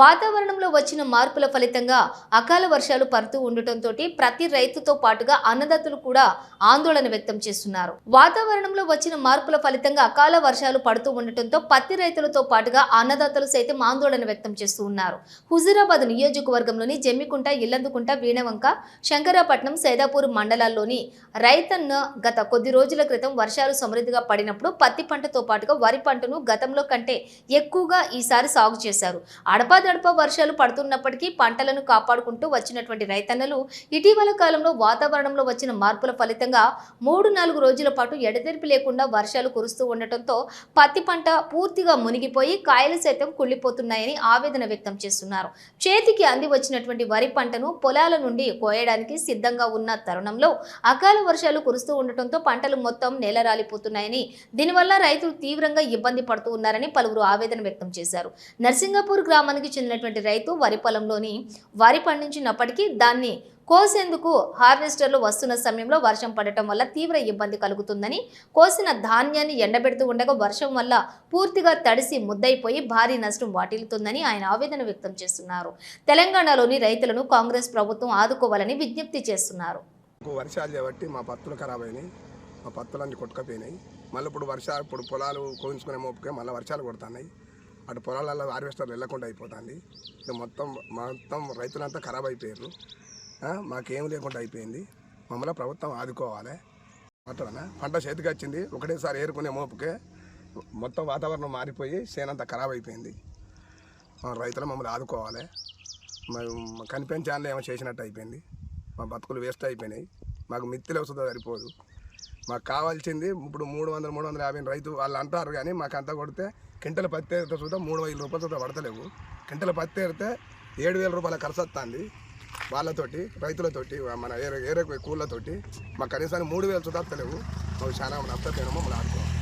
వాతావరణంలో వచ్చిన మార్పుల ఫలితంగా అకాల వర్షాలు పడుతూ ఉండటంతో ప్రతి రైతుతో పాటుగా అన్నదాతలు కూడా ఆందోళన వ్యక్తం చేస్తున్నారు. వాతావరణంలో వచ్చిన మార్పుల ఫలితంగా అకాల వర్షాలు పడుతూ ఉండటంతో పత్తి రైతులతో పాటుగా అన్నదాతలు సైతం ఆందోళన వ్యక్తం చేస్తూ ఉన్నారు. హుజురాబాద్ నియోజకవర్గంలోని జమ్మికుంట ఇల్లందుకుంట వీణవంక శంకరాపట్నం సైదాపూర్ మండలాల్లోని రైతన్న గత కొద్ది రోజుల క్రితం వర్షాలు సమృద్ధిగా పడినప్పుడు పత్తి పంటతో పాటుగా వరి పంటను గతంలో కంటే ఎక్కువగా ఈసారి సాగు చేశారు. అడపాదడప వర్షాలు పడుతున్నప్పటికీ పంటలను కాపాడుకుంటూ వచ్చినటువంటి రైతన్నలు ఇటీవల కాలంలో వాతావరణంలో వచ్చిన మార్పుల ఫలితంగా మూడు నాలుగు రోజుల పాటు ఎడతెరిపి లేకుండా వర్షాలు కురుస్తూ ఉండటంతో పత్తి పంట పూర్తిగా మునిగిపోయి కాయలు సైతం కుళ్ళిపోతున్నాయని ఆవేదన వ్యక్తం చేస్తున్నారు. చేతికి అంది వచ్చినటువంటి వరి పంటను పొలాల నుండి కోయడానికి సిద్ధంగా ఉన్న తరుణంలో అకాల వర్షాలు కురుస్తూ ఉండటంతో పంటలు మొత్తం నేలరాలిపోతున్నాయని దీనివల్ల రైతులు తీవ్రంగా ఇబ్బంది పడుతూ ఉన్నారని పలువురు ఆవేదన వ్యక్తం చేశారు. నర్సింగపూర్ గ్రామానికి చెందినటువంటి రైతు వరి పొలంలోని వరి పండించినప్పటికీ దాన్ని కోసేందుకు హార్వెస్టర్లు వస్తున్న సమయంలో వర్షం పడటం వల్ల తీవ్ర ఇబ్బంది కలుగుతుందని కోసిన ధాన్యాన్ని ఎండబెడుతూ ఉండగా వర్షం వల్ల పూర్తిగా తడిసి ముద్దైపోయి భారీ నష్టం వాటిల్లుతుందని ఆయన ఆవేదన వ్యక్తం చేస్తున్నారు. తెలంగాణలోని రైతులను కాంగ్రెస్ ప్రభుత్వం ఆదుకోవాలని విజ్ఞప్తి చేస్తున్నారు. వర్షాలు కాబట్టి మా పత్తులు ఖరాబ్ అయినాయి. మా పత్తులన్నీ కొట్టుకపోయినాయి. మళ్ళీ ఇప్పుడు వర్షాలు ఇప్పుడు పొలాలు కోయించుకునే మోపుకే మళ్ళీ వర్షాలు కొడుతున్నాయి. అటు పొలాలలో హార్వెస్టర్లు వెళ్ళకుండా అయిపోతుంది. ఇక మొత్తం మొత్తం రైతులంతా ఖరాబ్ అయిపోయారు. మాకేం లేకుండా అయిపోయింది. మమ్మల్ని ప్రభుత్వం ఆదుకోవాలి. మాట్లాడనా పంట చేతికి వచ్చింది. ఒకటేసారి ఏరుకునే మోపుకే మొత్తం వాతావరణం మారిపోయి చేనంతా ఖరాబ్ అయిపోయింది. రైతులు మమ్మల్ని ఆదుకోవాలి. కనిపించాలని ఏమో చేసినట్టు అయిపోయింది. మా బతుకులు వేస్ట్ అయిపోయినాయి. మాకు మిత్తిలో వస్తుందో సరిపోదు. మాకు కావాల్సింది ఇప్పుడు మూడు వందలు మూడు వందల యాభై రైతు వాళ్ళు అంటారు కానీ మాకు అంతా కొడితే కింటల పత్తి ఏరితే చూద్దాం మూడు వేల రూపాయలు చూద్దాం పడతలేవు. కింటల పత్తి ఏరితే ఏడు వేల రూపాయల ఖర్చు వస్తుంది వాళ్ళతోటి రైతులతోటి మన ఏరే ఏరే కూళ్ళతోటి మాకు కనీసానికి మూడు వేలు చూద్దాం తెలియవు మాకు చాలా నష్టపోయినామో మళ్ళీ ఆడుకోవాలి